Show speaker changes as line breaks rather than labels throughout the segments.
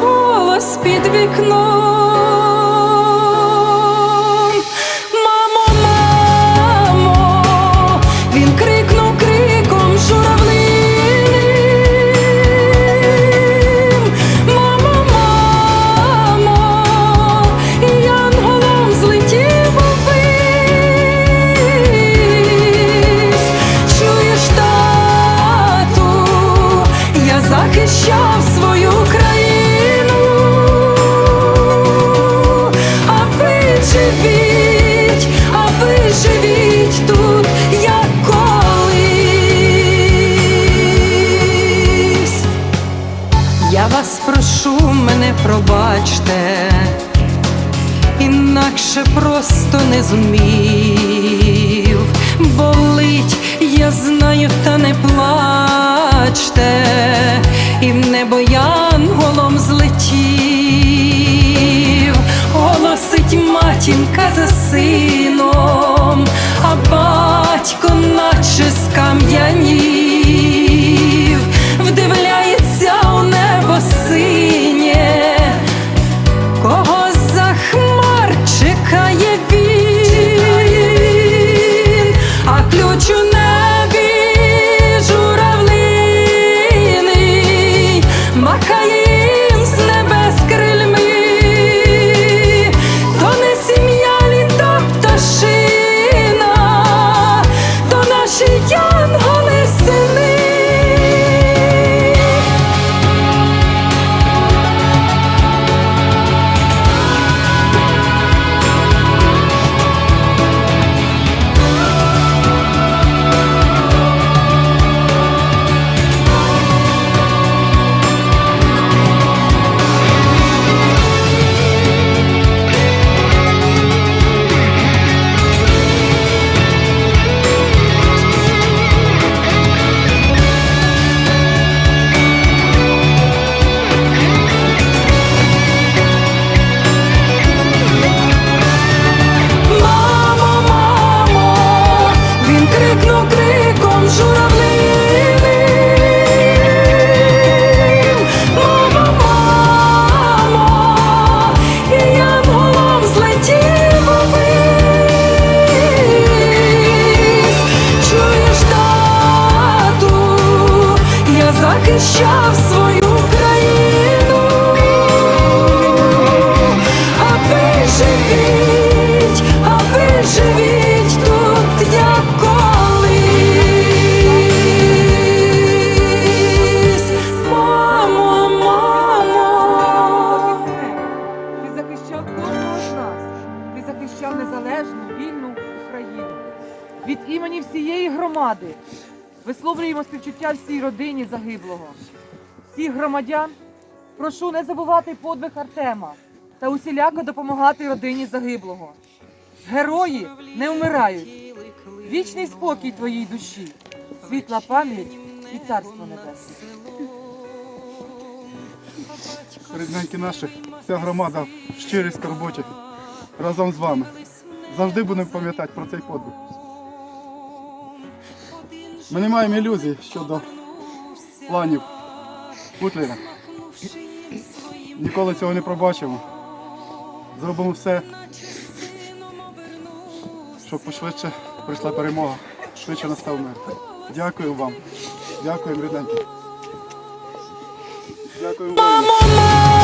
голос під вікном. Живіть, а ви живіть тут, як колись. Я вас прошу, мене пробачте, інакше просто не зумів, болить, я знаю, та не плачте, і в небо матінка за сином, а батько наче скам'янів, захищав свою країну. А ви живіть, а ви живіть тут, як колись. Мамо, мамо.
Ти захищав кожного з нас. Ти захищав незалежну, вільну Україну. Від імені всієї громади висловлюємо співчуття всій родині загиблого. Всіх громадян прошу не забувати подвиг Артема та усіляко допомагати родині загиблого. Герої не вмирають. Вічний спокій твоїй душі, світла пам'ять і царство небесне.
Рідненькі наші, вся громада в щирій скорботі разом з вами. Завжди будемо пам'ятати про цей подвиг. Ми не маємо ілюзій щодо планів Путлера. Ніколи цього не пробачимо. Зробимо все, щоб пошвидше прийшла перемога, швидше настав мир. Дякую вам. Дякую, рідненькі. Дякую воїнам.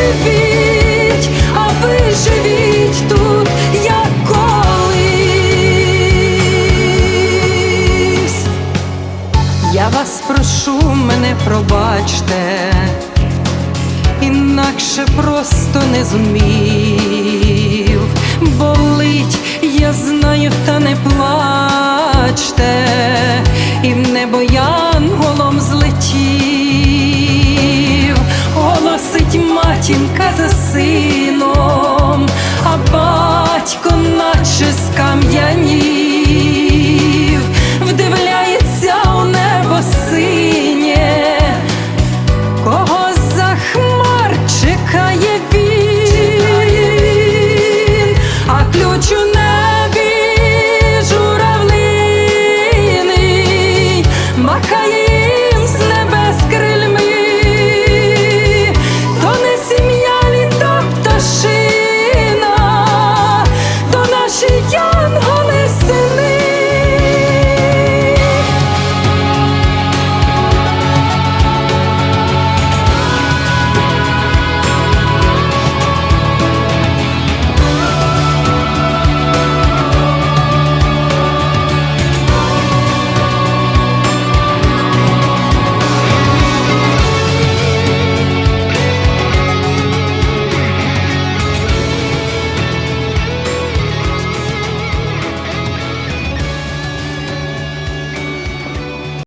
Живіть, а ви тут, як. Я вас прошу, мене пробачте, інакше просто не зумів. Болить, я знаю, та не плачте, і в небо злетів, голосить матінка за